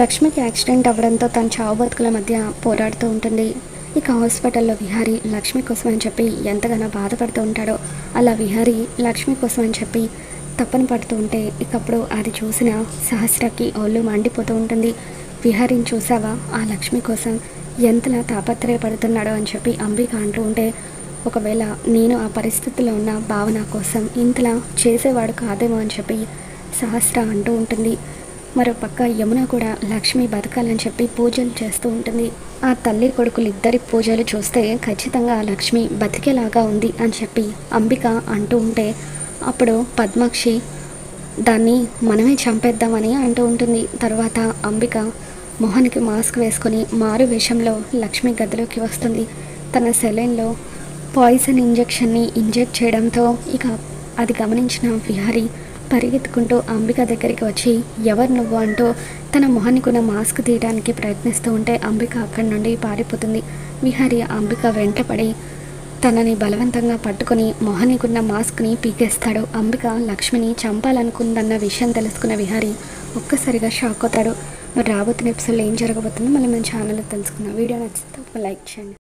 లక్ష్మికి యాక్సిడెంట్ అవ్వడంతో తన చావు బతుకుల మధ్య పోరాడుతూ ఉంటుంది. ఇక హాస్పిటల్లో విహారి లక్ష్మి కోసం అని చెప్పి ఎంతగానో బాధపడుతూ ఉంటాడో అలా విహారి లక్ష్మి కోసం అని చెప్పి తప్పన పడుతూ ఉంటే ఇకప్పుడు అది చూసిన సహస్రకి ఒళ్ళు మండిపోతూ ఉంటుంది. విహారిని చూసావా? ఆ లక్ష్మి కోసం ఎంతలా తాపత్రయపడుతున్నాడో అని చెప్పి అంబిక అంటూ ఉంటే ఒకవేళ నేను ఆ పరిస్థితిలో ఉన్న భావన కోసం ఇంతలా చేసేవాడు కాదేమో అని చెప్పి సహస్ర అంటూ ఉంటుంది. మరో పక్క యమున కూడా లక్ష్మి బతకాలని చెప్పి పూజలు చేస్తూ ఉంటుంది. ఆ తల్లి కొడుకులు ఇద్దరి పూజలు చూస్తే ఖచ్చితంగా లక్ష్మి బతికేలాగా ఉంది అని చెప్పి అంబిక అంటూ ఉంటే అప్పుడు పద్మాక్షి దాన్ని మనమే చంపేద్దామని అంటూ ఉంటుంది. తర్వాత అంబిక మొహానికి మాస్క్ వేసుకొని మారు వేషంలో లక్ష్మి గదిలోకి వస్తుంది. తన సెలైన్లో పాయిజన్ ఇంజెక్షన్ని ఇంజెక్ట్ చేయడంతో ఇక అది గమనించిన విహారి పరిగెత్తుకుంటూ అంబిక దగ్గరికి వచ్చి ఎవరు నువ్వు? అంటూ తన మొహానికి ఉన్న మాస్క్ తీయడానికి ప్రయత్నిస్తూ ఉంటే అంబిక అక్కడి నుండి పారిపోతుంది. విహారి అంబిక వెంటపడి తనని బలవంతంగా పట్టుకొని మొహానికున్న మాస్క్ని పీకేస్తాడు. అంబిక లక్ష్మిని చంపాలనుకుందన్న విషయం తెలుసుకున్న విహారి ఒక్కసారిగా షాక్ అవుతాడు. మరి రాబోతున్న ఎపిసోడ్లో ఏం జరగబోతుందో మళ్ళీ మన ఛానల్లో తెలుసుకుందాం. వీడియో నచ్చితే ఒక లైక్ చేయండి.